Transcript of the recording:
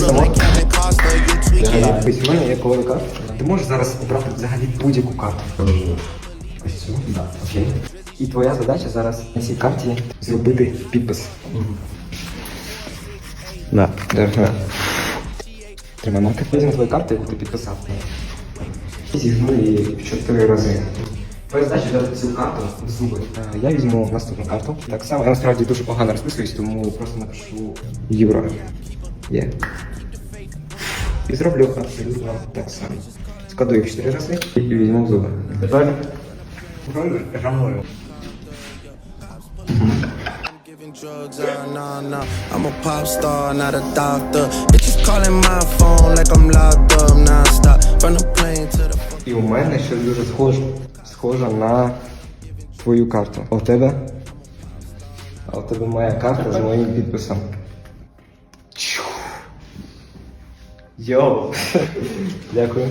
само. Kevin Costner, you tweaking. Так, Ось у мене є колода карт. Ти можеш зараз обрати взагалі будь-яку карту. Ось цю? Так. Окей. І твоя задача зараз на цій карті зробити підпис. Да. Тримай маркер. Візьми твою карту, яку ти підписав. І зігну її в чотири рази. Твоя задача взяти цю карту в зуби. Е, Я візьму наступну карту. Так само, я насправді дуже погано розписуюсь, тому просто напишу євро. Є. І зроблю абсолютно так само. Складу їх в чотири рази і візьму в зуби. Drugs, nah, nah. I'm a pop star, not a doctor. Bitches calling my phone like I'm locked up non-stop. From the plane to the І у мене ще дуже схоже, схоже на твою карту. А у тебе? А у тебе моя карта з моїм підписом. Йоу. Дякую.